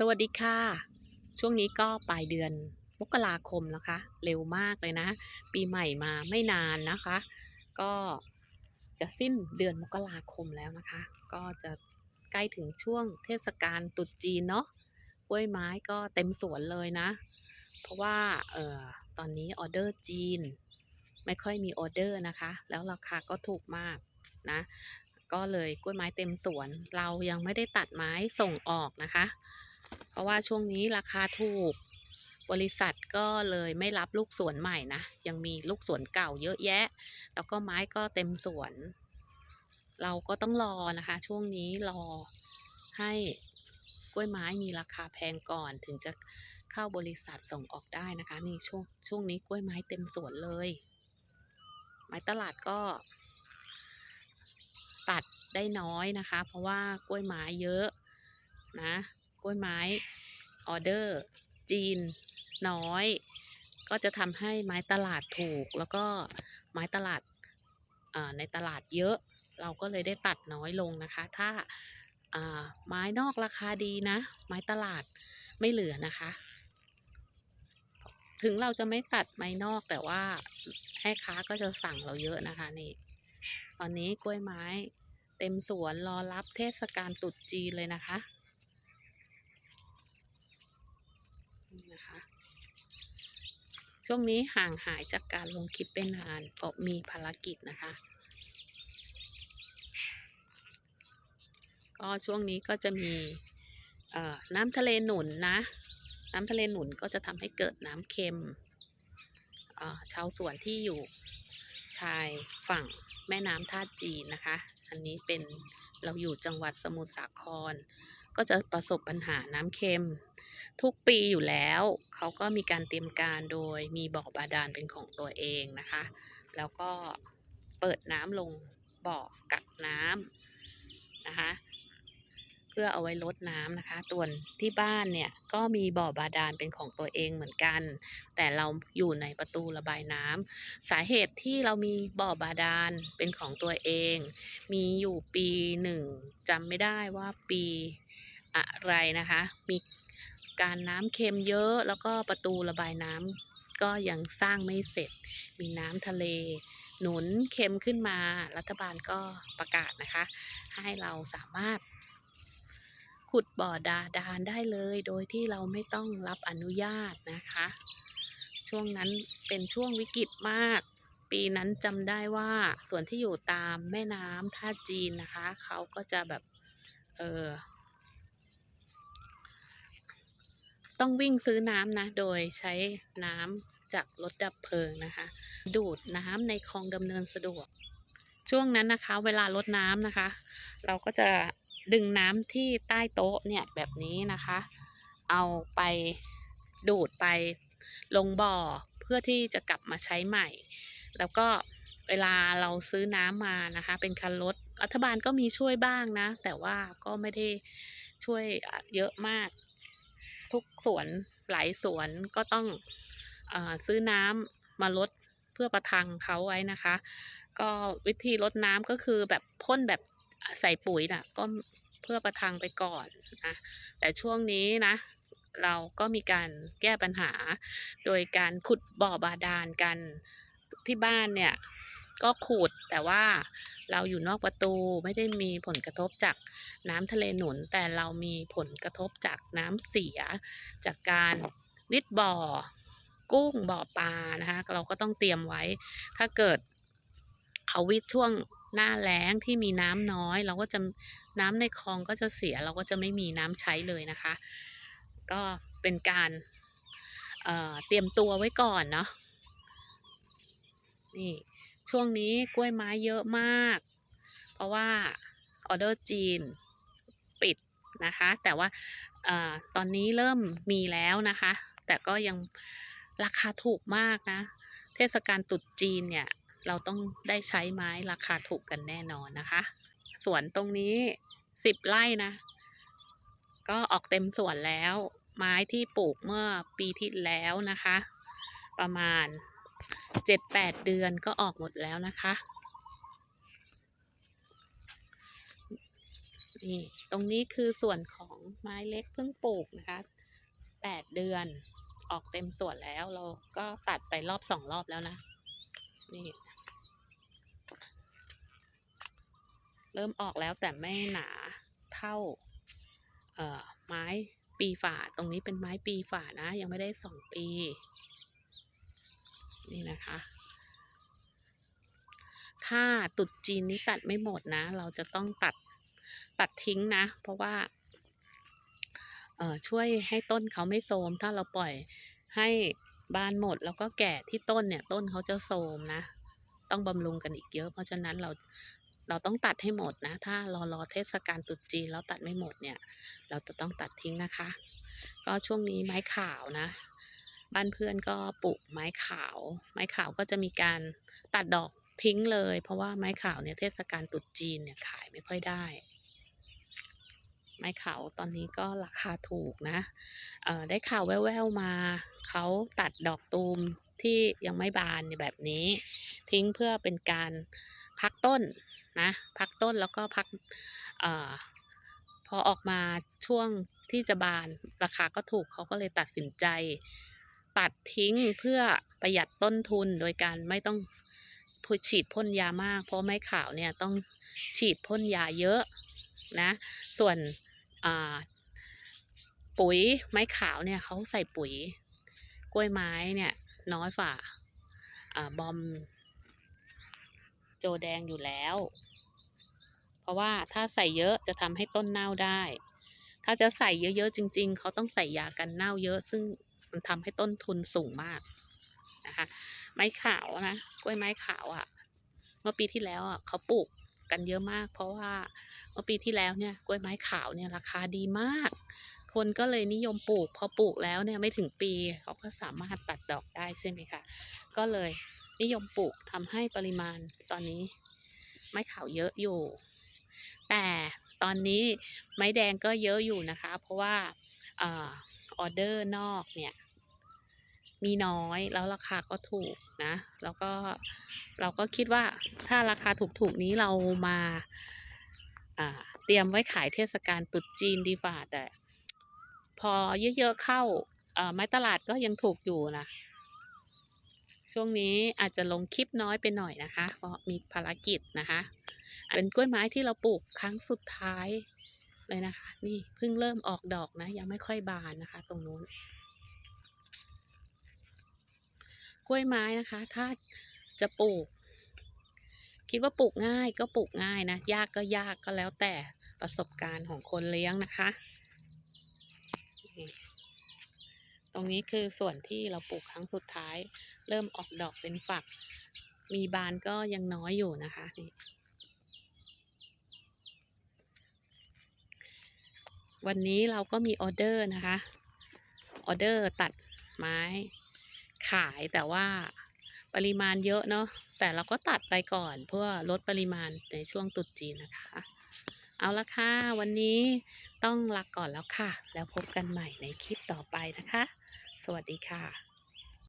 สวัสดีค่ะ ช่วงนี้ก็ปลายเดือนมกราคมแล้วคะ เร็วมากเลยนะ ปีใหม่มาไม่นานนะคะ ก็จะสิ้นเดือนมกราคมแล้วนะคะ ก็จะใกล้ถึงช่วงเทศกาลตรุษจีนเนาะกล้วยไม้ก็เต็มสวนเลยนะ เพราะว่าเอ่อตอนนี้ออเดอร์จีน ไม่ค่อยมีออเดอร์นะคะ แล้วราคาก็ถูกมากนะก็เลยกล้วยไม้เต็มสวน เรายังไม่ได้ตัดไม้ส่งออกนะคะ เพราะว่าช่วงนี้ราคาถูก บริษัทก็เลยไม่รับลูกสวนใหม่นะ ยังมีลูกสวนเก่าเยอะแยะ แล้วก็ไม้ก็เต็มสวน เราก็ต้องรอนะคะ ช่วงนี้รอให้กล้วยไม้มีราคาแพงก่อนถึงจะเข้าบริษัทส่งออกได้นะคะนี่ช่วงช่วงนี้กล้วยไม้เต็มสวนเลย ไม้ตลาดก็ ตัดได้น้อยนะคะ เพราะว่ากล้วยไม้เยอะนะ ล้วยไม้ออเดอร์ จีนน้อย ก็จะทำให้ไม้ตลาดถูก แล้วก็ไม้ตลาดในตลาดเยอะ เราก็เลยได้ตัดน้อยลงนะคะ ถ้าาไม้นอกราคาดีนะ ไม้ตลาดไม่เหลือนะคะ ถึงเราจะไม่ตัดไม้นอกแต่ว่าแม่ค้าก็จะสั่งเราเยอะนะคะนี่ ตอนนี้กล้วยไม้เต็มสวนรอรับเทศกาลตรุษจีนเลยนะคะนี่นะคะ ช่วงนี้ห่างหายจากการลงคลิปไปนานเพราะมีภารกิจนะคะ ก็ช่วงนี้ก็จะมีน้ำทะเลหนุนนะ น้ำทะเลหนุนก็จะทำให้เกิดน้ำเค็มชาวสวนที่อยู่ชายฝั่งแม่น้ำท่าจีนนะคะ อันนี้เป็นเราอยู่จังหวัดสมุทรสาคร ก็จะประสบปัญหาน้ำเค็ม ทุกปีอยู่แล้ว เขาก็มีการเตรียมการโดยมีบ่อบาดาลเป็นของตัวเองนะคะ แล้วก็เปิดน้ำลงบ่อกักน้ำนะคะ เพื่อเอาไว้ลดน้ำนะคะส่วนที่บ้านเนี่ยก็มีบ่อบาดาลเป็นของตัวเองเหมือนกัน แต่เราอยู่ในประตูระบายน้ำสาเหตุที่เรามีบ่อบาดาลเป็นของตัวเอง มีอยู่ปีหนึ่งจำไม่ได้ว่าปี อะไรนะคะ มีการน้ำเค็มเยอะแล้วก็ประตูระบายน้ำก็ยังสร้างไม่เสร็จ มีน้ำทะเล หนุนเค็มขึ้นมา รัฐบาลก็ประกาศนะคะ ให้เราสามารถ ขุดบ่อดาดานได้เลย โดยที่เราไม่ต้องรับอนุญาตนะคะ ช่วงนั้นเป็นช่วงวิกฤตมาก ปีนั้นจำได้ว่าส่วนที่อยู่ตามแม่น้ำท่าจีนนะคะ เขาก็จะแบบ เออ ต้องวิ่งซื้อน้ำนะ โดยใช้น้ำจากรถดับเพลิงนะคะ ดูดน้ำในคลองดำเนินสะดวก ช่วงนั้นนะคะ เวลาลดน้ำนะคะ เราก็จะดึงน้ำที่ใต้โต๊ะเนี่ยแบบนี้นะคะ เอาไปดูดไปลงบ่อเพื่อที่จะกลับมาใช้ใหม่ แล้วก็เวลาเราซื้อน้ำมานะคะ เป็นคันรถรัฐบาลก็มีช่วยบ้างนะ แต่ว่าก็ไม่ได้ช่วยเยอะมาก ทุกสวนหลายสวนก็ต้องอซื้อน้ำมาลดเพื่อประทังเขาไว้นะคะ ก็วิธีลดน้ำก็คือแบบพ่นแบบใส่ปุ๋ยน่ะก็เพื่อประทังไปก่อนนะแต่ช่วงนี้นะ เราก็มีการแก้ปัญหา โดยการขุดบ่อบาดาลกันที่บ้านเนี่ย ก็ขุดแต่ว่าเราอยู่นอกประตูไม่ได้มีผลกระทบจากน้ำทะเลหนุน แต่เรามีผลกระทบจากน้ำเสีย จากการวิดบ่อ กุ้งบ่อปลานะคะเราก็ต้องเตรียมไว้ ถ้าเกิดเขาวิดช่วงหน้าแล้งที่มีน้ำน้อย เราก็จะน้ำในคลองก็จะเสียเราก็จะไม่มีน้ำใช้เลยนะคะ ก็เป็นการเเตรียมตัวไว้ก่อนเนาะนี่ ช่วงนี้กล้วยไม้เยอะมาก เพราะว่าออเดอร์จีนปิดนะคะ แต่ว่าออตอนนี้เริ่มมีแล้วนะคะ แต่ก็ยังราคาถูกมากนะ เทศกาลตรุษจีนเนี่ย เราต้องได้ใช้ไม้ราคาถูกกันแน่นอนนะคะ สวนตรงนี้สิบไร่นะ ก็ออกเต็มสวนแล้ว ไม้ที่ปลูกเมื่อปีที่แล้วนะคะ ประมาณ เจ็ดแปดเดือนก็ออกหมดแล้วนะคะ นี่ ตรงนี้คือส่วนของไม้เล็กเพิ่งปลูกนะคะแปดเดือนออกเต็มส่วนแล้วเราก็ตัดไปรอบสองรอบแล้วนะ นี่ เริ่มออกแล้วแต่ไม่หนาเท่า เอ่อ ไม้ปีฝา ตรงนี้เป็นไม้ปีฝานะ ยังไม่ได้สองปี นี่นะคะ ถ้าตุดจีนนี้ตัดไม่หมดนะ เราจะต้องตัดตัดทิ้งนะ เพราะว่าเออช่วยให้ต้นเขาไม่โทมถ้าเราปล่อยให้บานหมดแล้วก็แก่ที่ต้นเนี่ย ต้นเขาจะโทมนะ ต้องบำรุงกันอีกเยอะ เพราะฉะนั้นเราเราต้องตัดให้หมดนะ ถ้ารอรอเทศกาลตรุษจีนแล้วตัดไม่หมดเนี่ย เราจะต้องตัดทิ้งนะคะ ก็ช่วงนี้ไม้ขาวนะ บ้านเพื่อนก็ปลูกไม้ขาว ไม้ขาวก็จะมีการตัดดอกทิ้งเลย เพราะว่าไม้ขาวเนี่ยเทศกาลตรุษจีนเนี่ยขายไม่ค่อยได้ ไม้ขาวตอนนี้ก็ราคาถูกนะเออได้ข่าวแว่วๆมาเขาตัดดอกตูมที่ยังไม่บานแบบนี้ ทิ้งเพื่อเป็นการพักต้นนะพักต้นแล้วก็พักออพอออกมาช่วงที่จะบานราคาก็ถูกเขาก็เลยตัดสินใจ ตัดทิ้งเพื่อประหยัดต้นทุนโดยการไม่ต้องฉีดพ่นยามาก เพราะไม้ขาวเนี่ยต้องฉีดพ่นยาเยอะนะ ส่วนปุ๋ยไม้ขาวเนี่ยเขาใส่ปุ๋ย กล้วยไม้เนี่ยน้อยฝ่าอ่าบอมโจแดงอยู่แล้ว เพราะว่าถ้าใส่เยอะจะทำให้ต้นเน่าได้ ถ้าจะใส่เยอะๆจริง ๆ เขาต้องใส่ยากันเน่าเยอะ ซึ่ง มันทำให้ต้นทุนสูงมากนะคะ ไม้ขาวนะกล้วยไม้ขาวอะ่ะ เมื่อปีที่แล้วอะเขาปลูกกันเยอะมาก เพราะว่าเมื่อปีที่แล้วเนี่ยกล้วยไม้ขาวเนี่ยราคาดีมาก คนก็เลยนิยมปลูก พอปลูกแล้วเนี่ยไม่ถึงปีเขาก็สามารถตัดดอกได้ใช่ไหมคะก็เลยนิยมปลูกทำให้ปริมาณตอนนี้ ไม้ขาวเยอะอยู่ แต่ตอนนี้ไม้แดงก็เยอะอยู่นะคะ เพราะว่าออเดอร์นอกเนี่ย มีน้อยแล้วราคาก็ถูกนะ แล้วก็เราก็คิดว่าถ้าราคาถูกๆนี้เรามาเตรียมไว้ขายเทศกาลตรุษจีนดีกว่าแต่ พอเยอะๆเข้าไม้ตลาดก็ยังถูกอยู่นะช่วงนี้อาจจะลงคลิปน้อยไปหน่อยนะคะ เพราะมีภารกิจนะคะ เป็นกล้วยไม้ที่เราปลูกครั้งสุดท้ายเลยนะคะ นี่เพิ่งเริ่มออกดอกนะ ยังไม่ค่อยบานนะคะ ตรงนู้น กล้วยไม้นะคะ ถ้าจะปลูก คิดว่าปลูกง่ายก็ปลูกง่ายนะ ยากก็ยากก็แล้วแต่ประสบการณ์ของคนเลี้ยงนะคะ ตรงนี้คือส่วนที่เราปลูกครั้งสุดท้าย เริ่มออกดอกเป็นฝัก มีบานก็ยังน้อยอยู่นะคะนี่วันนี้เราก็มีออเดอร์นะคะ ออเดอร์ตัดไม้ ขายแต่ว่าปริมาณเยอะเนาะแต่เราก็ตัดไปก่อนเพื่อลดปริมาณในช่วงตรุษจีนนะคะ เอาละค่ะ วันนี้ต้องลาก่อนแล้วค่ะ แล้วพบกันใหม่ในคลิปต่อไปนะคะ สวัสดีค่ะ